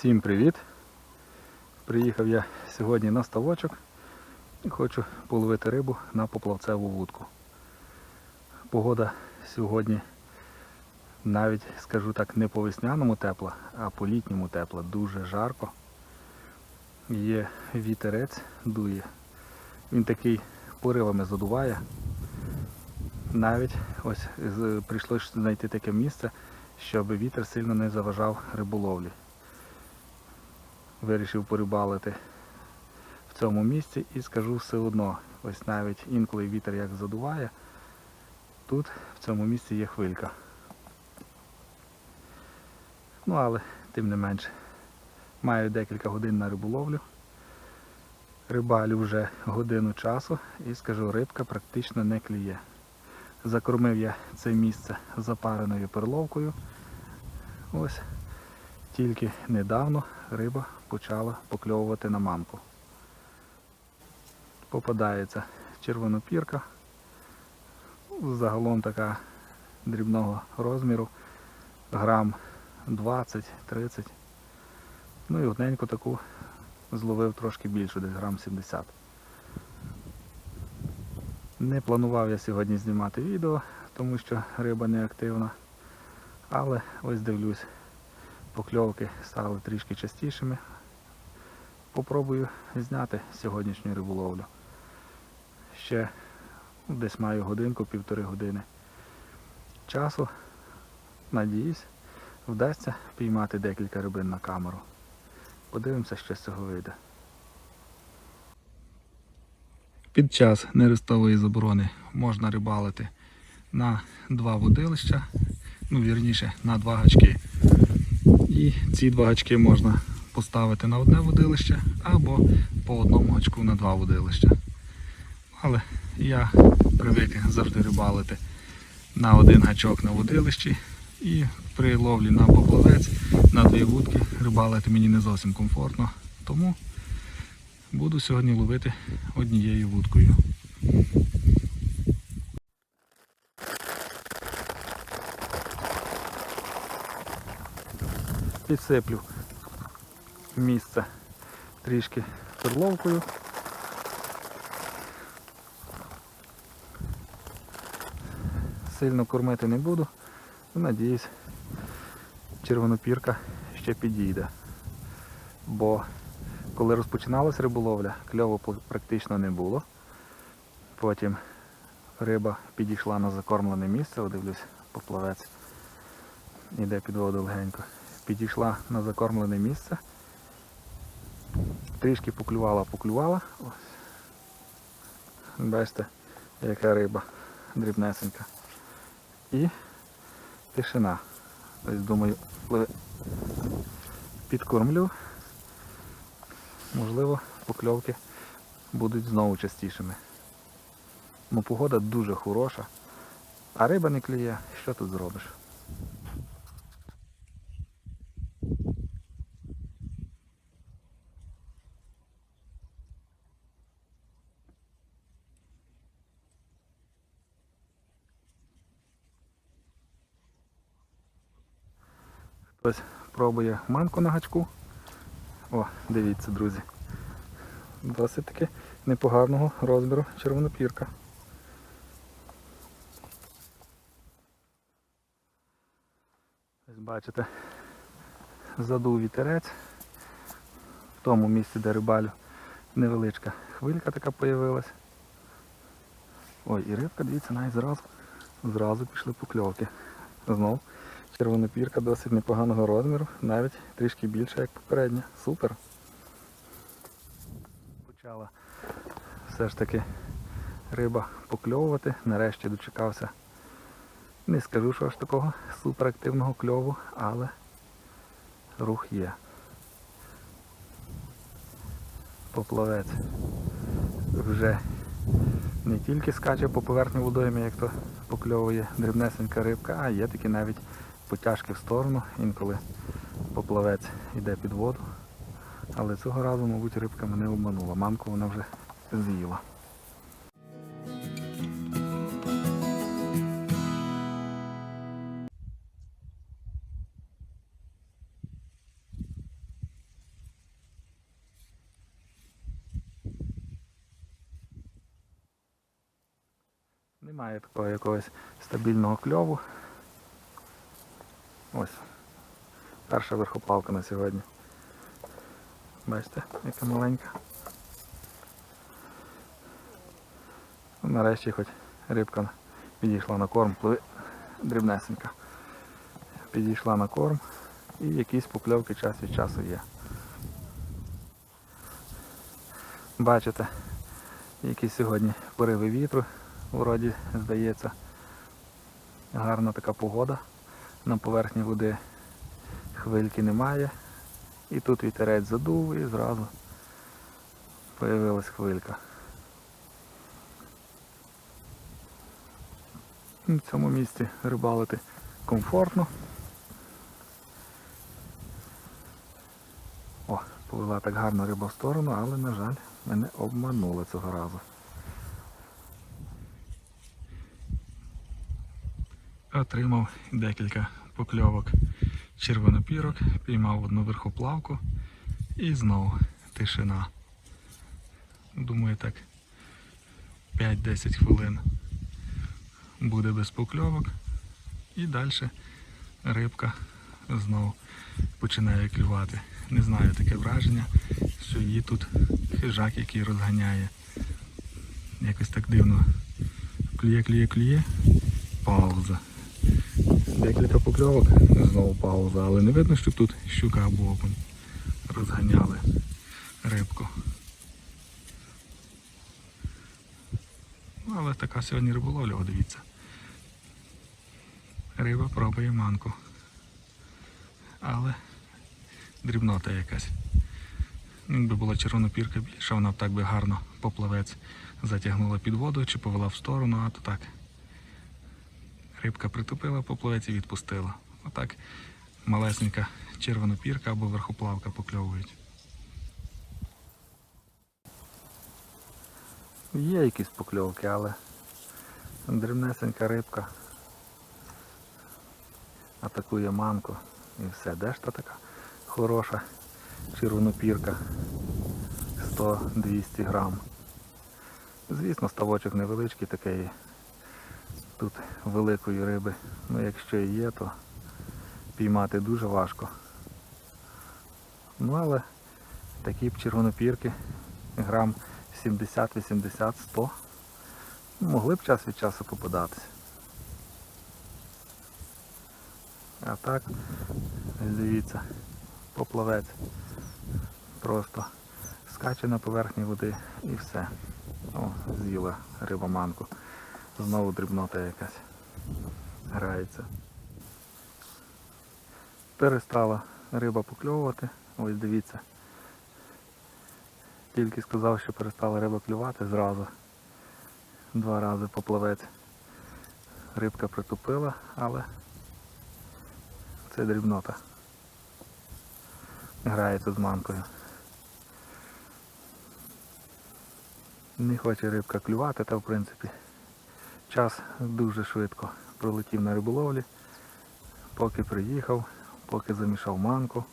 Всім привіт! Приїхав я сьогодні на ставочок і хочу половити рибу на поплавцеву вудку. Погода сьогодні навіть, скажу так, не по весняному тепла, а по літньому тепла. Дуже жарко. Є вітерець, дує. Він такий поривами задуває. Навіть ось прийшлось знайти таке місце, щоб вітер сильно не заважав риболовлі. Вирішив порибалити в цьому місці і скажу все одно, ось навіть інколи вітер як задуває, тут в цьому місці є хвилька. Ну але тим не менше, маю декілька годин на риболовлю. Рибалю вже годину часу і скажу, рибка практично не клює. Закормив я це місце запареною перловкою. Ось тільки недавно риба почала покльовувати на мамку. Попадається червонопірка. Загалом така дрібного розміру, грам 20-30. Ну і одненьку таку зловив трошки більше, десь грам 70. Не планував я сьогодні знімати відео, тому що риба не активна. Але ось дивлюсь, покльовки стали трішки частішими. Попробую зняти сьогоднішню риболовлю. Ще десь маю годинку, півтори години часу. Надіюсь, вдасться піймати декілька рибин на камеру. Подивимося, що з цього вийде. Під час нерестової заборони можна рибалити на два водилища, ну вірніше на два гачки. І ці два гачки можна поставити на одне водилище або по одному гачку на два водилища. Але я привик завжди рибалити на один гачок на водилищі і при ловлі на поплавець на дві вудки рибалити мені не зовсім комфортно. Тому буду сьогодні ловити однією вудкою. Підсиплю місце трішки перловкою. Сильно кормити не буду. Надіюсь, червонопірка ще підійде. Бо коли розпочиналась риболовля, кльову практично не було. Потім риба підійшла на закормлене місце, О, дивлюсь, поплавець іде під воду легенько. Підійшла на закормлене місце. Трішки поклювала, поклювала. Ось. Бачите, яка риба дрібнесенька. І тишина. Тобто думаю, підкормлю, можливо, покльовки будуть знову частішими. Ну, погода дуже хороша, а риба не клює, що тут зробиш? Хтось пробує манку на гачку. О, дивіться, друзі. Досить таки непоганого розміру червонопірка. Ось бачите, задув вітерець. В тому місці, де рибалю, невеличка хвилька така появилась. Ой, і рибка, дивіться, навіть зразу, зразу пішли покльовки. Знов червонопірка досить непоганого розміру, навіть трішки більша, як попередня. Супер. Почала все ж таки риба покльовувати. Нарешті дочекався. Не скажу, що аж такого суперактивного кльову, але рух є. Поплавець вже не тільки скаче по поверхні водойми, як то покльовує дрібнесенька рибка, а є такі навіть потяжки в сторону, інколи поплавець йде під воду. Але цього разу, мабуть, рибка мене обманула, мамку вона вже з'їла. Немає такого якогось стабільного кльову. Ось. Перша верхоплавка на сьогодні. Бачите, яка маленька. Ну, Нарешті хоч рибка підійшла на корм, пливе дрібнесенька. Підійшла на корм і якісь покльовки час від часу є. Бачите, які сьогодні пориви вітру, вроді здається. Гарна така погода. На поверхні води хвильки немає. І тут вітерець задув і зразу появилась хвилька. В цьому місці рибалити комфортно. О, повела так гарно риба в сторону, але, на жаль, мене обманула цього разу. Отримав декілька покльовок червонопірок, піймав одну верхоплавку і знову тишина. Думаю, так 5-10 хвилин буде без покльовок. І далі рибка знову починає клювати. Не знаю таке враження, що її тут хижак, який розганяє. Якось так дивно. Клює, клює, клює. Пауза. Декілька покльовок, знову пауза, але не видно, що тут щука або окунь розганяли рибку. Ну, але така сьогодні риболовля, дивіться. Риба пробує манку. Але дрібнота якась. Якби була червонопірка більша, вона б так би гарно поплавець затягнула під воду чи повела в сторону, а то так. Рибка притупила поплавець і відпустила. Отак малесенька червонопірка або верхоплавка покльовують. Є якісь покльовки, але дрібнесенька рибка атакує манку і все. Де ж та така хороша червонопірка 100-200 грам. Звісно, ставочок невеличкий такий. Тут великої риби. Ну якщо і є, то піймати дуже важко. Ну але такі б червонопірки грам 70, 80, 100 могли б час від часу попадатися. А так, дивіться, поплавець. Просто скаче на поверхні води і все. О, з'їла риба манку. Знову дрібнота якась грається. Перестала риба покльовувати. Ось дивіться. Тільки сказав, що перестала риба клювати зразу. Два рази поплавець. Рибка притупила, але це дрібнота. Грається з манкою. Не хоче рибка клювати, та в принципі час дуже швидко пролетів на риболовлі, поки приїхав, поки замішав манку,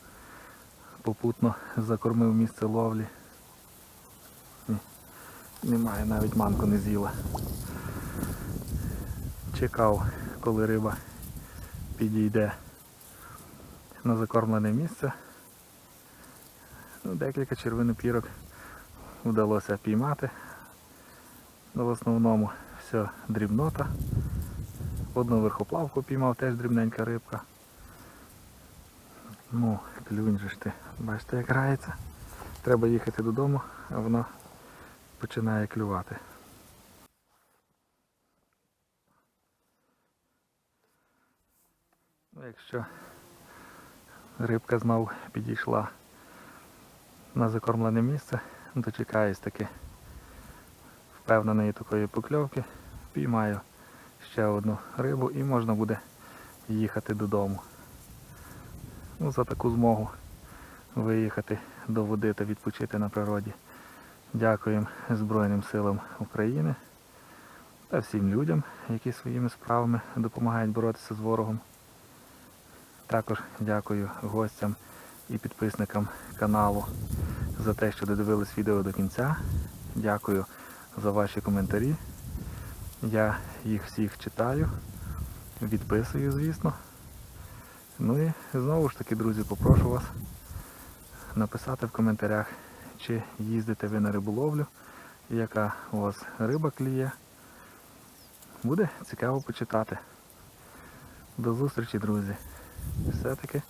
попутно закормив місце ловлі. Ні, немає, навіть манку не з'їла. Чекав, коли риба підійде на закормлене місце. Ну, Декілька червонопірок вдалося піймати. Ну, в основному все дрібнота. Одну верхоплавку піймав, теж дрібненька рибка. Ну, клюнь же ж ти. Бачите, як грається. Треба їхати додому, а воно починає клювати. Ну, Якщо рибка знов підійшла на закормлене місце, дочекаюсь таки впевненої такої покльовки, піймаю ще одну рибу і можна буде їхати додому. Ну, За таку змогу виїхати до води та відпочити на природі. Дякуємо Збройним силам України та всім людям, які своїми справами допомагають боротися з ворогом. Також дякую гостям і підписникам каналу за те, що додивились відео до кінця. Дякую за ваші коментарі. Я їх всіх читаю, відписую, звісно. Ну і знову ж таки, друзі, попрошу вас написати в коментарях, чи їздите ви на риболовлю, яка у вас риба кліє. Буде цікаво почитати. До зустрічі, друзі. Все-таки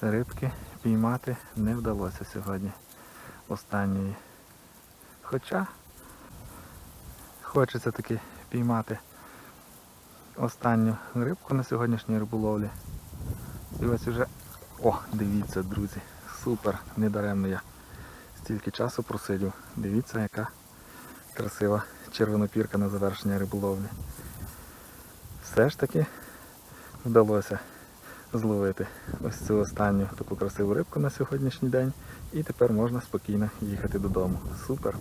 рибки піймати не вдалося сьогодні останньої. Хоча хочеться таки піймати останню рибку на сьогоднішній риболовлі. І ось уже... О, дивіться, друзі, супер, недаремно я стільки часу просидів. Дивіться, яка красива червонопірка на завершення риболовлі. Все ж таки вдалося зловити ось цю останню таку красиву рибку на сьогоднішній день. І тепер можна спокійно їхати додому. Супер!